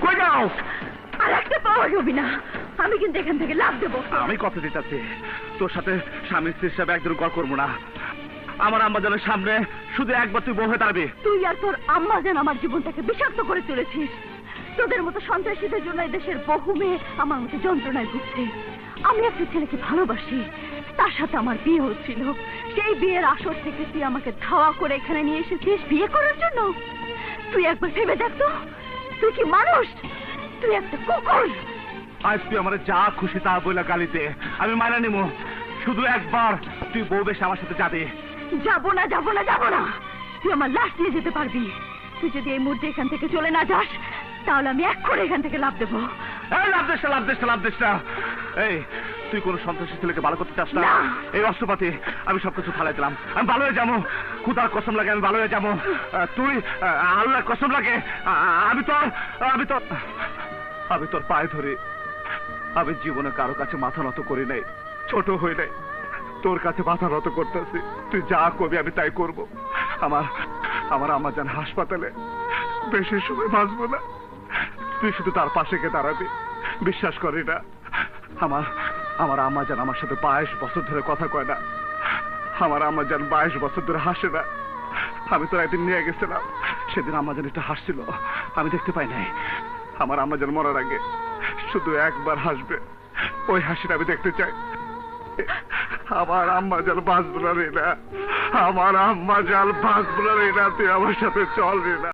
কই যাও? আর একটা পাওয়া যাবি না। আমি কিন্তু এখান থেকে লাভ দেবো। আমি কথা দিতেছি। তোর সাথে স্বামী স্ত্রী হিসাবে একদিন গড় করব না। আমার আম্মাজানের সামনে শুধু একবার তুই দাঁড়াবি। তুই আর তোর আমার জীবনটাকে বিষাক্ত করে তুলেছিস। তোদের মতো সন্ত্রাসীদের জন্য দেশের বহু মেয়ে আমার মতো যন্ত্রণায় ভুগছে। আমি একটা ছেলেকে ভালোবাসি। তার সাথে আমার বিয়ে হচ্ছিল। সেই বিয়ের আসর থেকে তুই আমাকে ধাওয়া করে এখানে নিয়ে এসেছিস বিয়ে করার জন্য। তুই একবার ভেবে দেখ তো। তুই কি মানুষ? তুই একটা কুকুর। আজ তুই আমার যা খুশি তা বইলা গালিতে আমি মানা নিমু। শুধু একবার তুই বউ বেশ আমার সাথে যাবে। যাব না যাব না যাব না। তুই আমার লাশ নিয়ে যেতে পারবি। তুই যদি এই মুহূর্তে এখান থেকে চলে না যাস তাহলে আমি এক করে এখান থেকে লাভ দেবো। লাভ দেশ লাভ দেশ লাভ দেশ এই তুই কোন সন্ত্রাসী ছেলেকে ভালো করতে চাস না। এই অস্ত্রপাতি আমি সবকিছু ফালাই দিলাম। আমি ভালো হয়ে যাব। খুদার কসম লাগে আমি ভালো হয়ে যাব। তুই আহ, আল্লাহর কসম লাগে। আমি তোর আমি তোর আমি তোর পায়ে ধরে। আমি জীবনে কারও কাছে মাথা নত করি নাই। ছোট হই নাই। তোর কাছে মাথা নত করতেছি। তুই যা করবি আমি তাই করব। আমার আমার আমার যান হাসপাতালে বেশি সময় বাঁচবো না। তুই শুধু তার পাশে গিয়ে দাঁড়াবি। বিশ্বাস করি না। আমার আমার আম্মা যান আমার সাথে বাইশ বছর ধরে কথা কয় না। আমার আম্মা যান বাইশ বছর ধরে হাসে না। আমি তো একদিন নিয়ে গেছিলাম। সেদিন আম্মা যেন একটু হাসছিল। আমি দেখতে পাই নাই। আমার আম্মা যেন মরার আগে শুধু একবার হাসবে। ওই হাসিটা আমি দেখতে চাই। আমার আম্মা জাল বাঁচবো না রে না। আমার আম্মা জাল বাঁচবো না রে না। তুই আমার সাথে চল রে না।